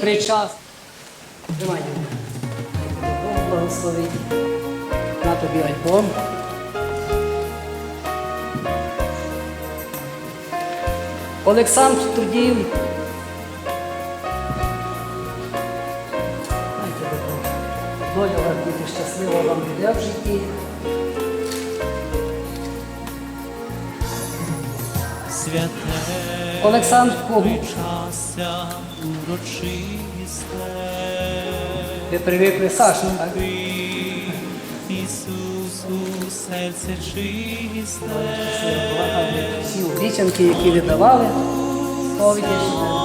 причас. Тримай. Бог благословить. На тобі альбом. Олександр Тудів. Дайте. Доля вам буде щаслива вам буде в житті. Святе Олександр Когут. Ви привикли Сашу, так? Ісусу, серце чисте, Всі обіцянки, які ви давали, сповіді,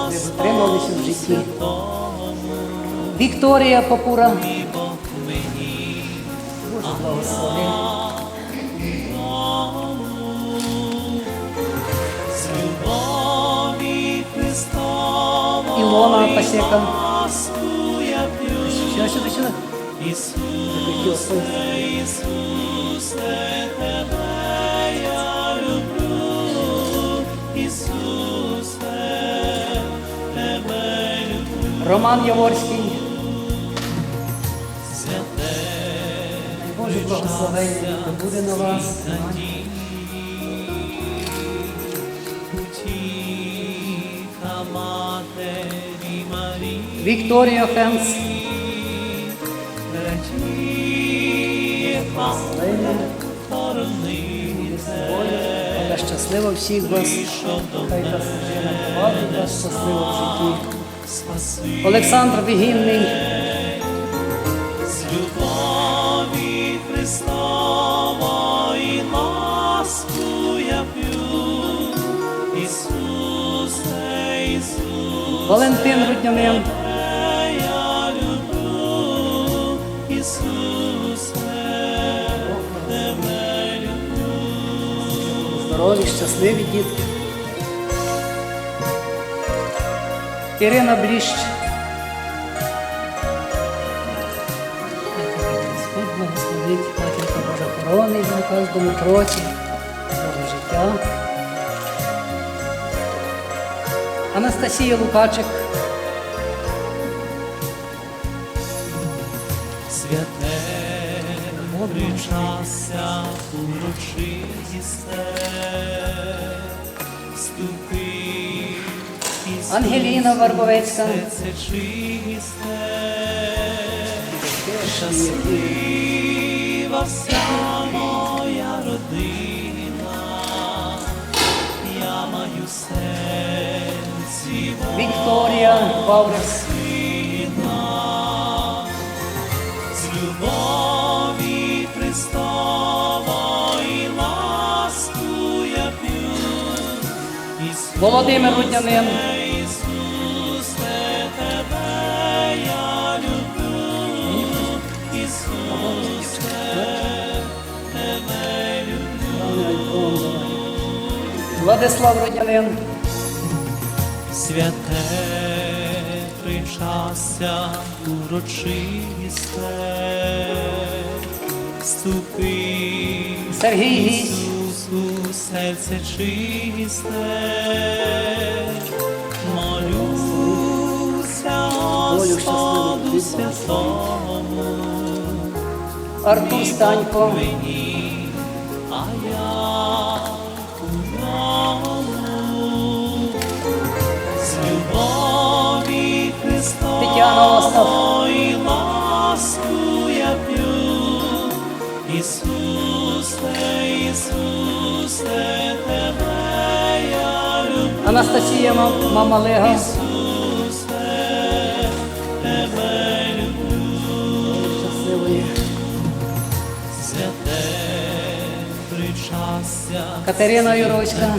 ви дотрималися в житті. Вікторія Попура. Мені Боже благослови. Ласку я п'ю, Сюди, сюди, сюди. Ісусе, Тебе я люблю, Ісусе, Тебе люблю, Роман Яворський. святе, Боже благословення буде на вас. Матері Марії, Вікторія Хенс. Але щасливо всіх вас. Хай та служина вас щасливо в житті. Олександр Вігінний. Валентин Руднянин. Здорові, щасливі дітки. Ірина Бліщ. Господь благословить матінка Божа корони на кожному кроці, життя. Анастасія Лукачик. Святе причастя урочисте, ступи із Ангеліна Варбовецька. серце чисте, щаслива вся Вікторія Павлес. з любові Христової ласку я п'ю. Володимир Руднянин. Ісусе, тебе я люблю. Ісусе, тебе люблю. Владислав Руднянин. Святе причастя урочисте, ступи Ісусу, серце чисте, молюся Господу святому, Артур Станько. мені, Тетяна Остап. Христової ласку я п'ю. Ісусе, Ісусе, Тебе я люблю. Анастасія Мам- Мамалега. Ісусе, Тебе люблю. Щасливої. Святе причастя Катерина Юровська.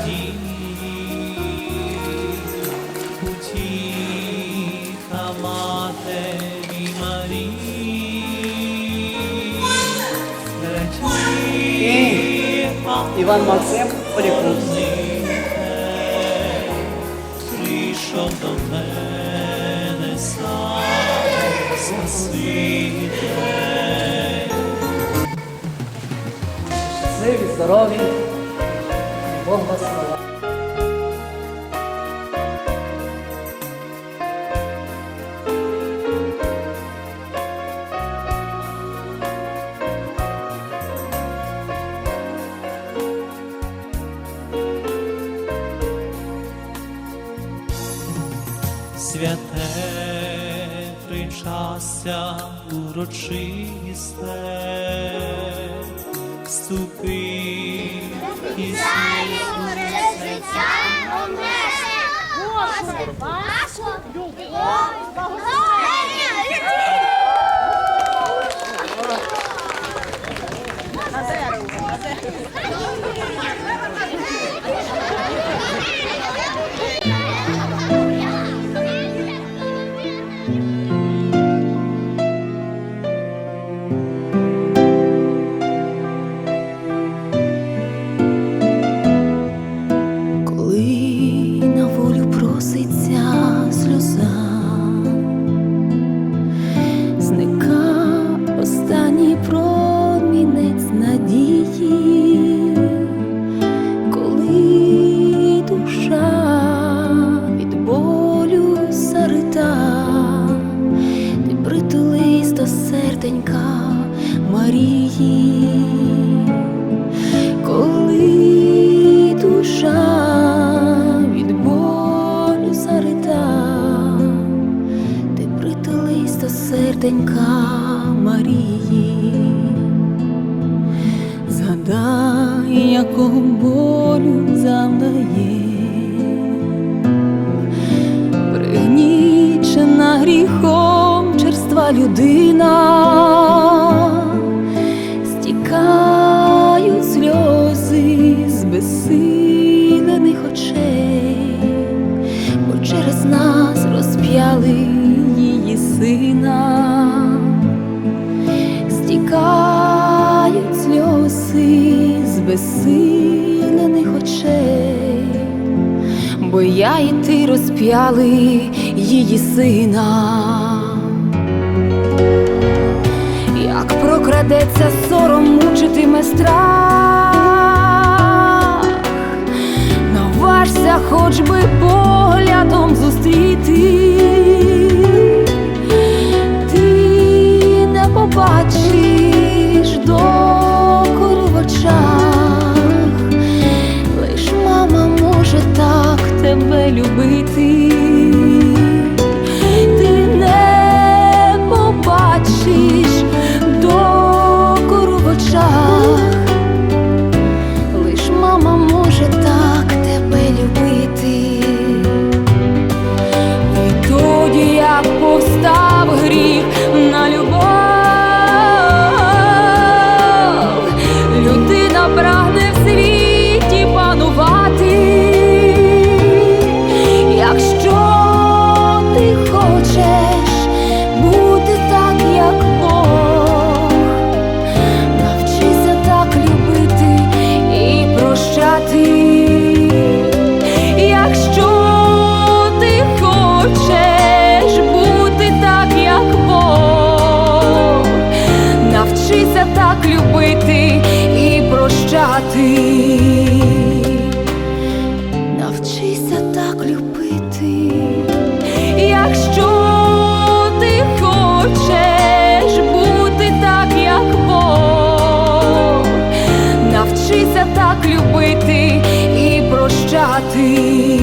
Іван Максим Полікун. прийшов до мене сам Живі, здорові. Бог вас слава. Святе причастя урочисте, вступи, Ісусу, Коли Марії коли душа від болю зарита, ти притулись до серденька Марії, згадай, якого болю завдає, пригнічена гріхом черства людина безсилених очей, бо через нас розп'яли її сина, стікають сльози з безсилених очей, бо я і ти розп'яли її сина. Як прокрадеться сором, мучитиме страх, наважся хоч би поглядом partir.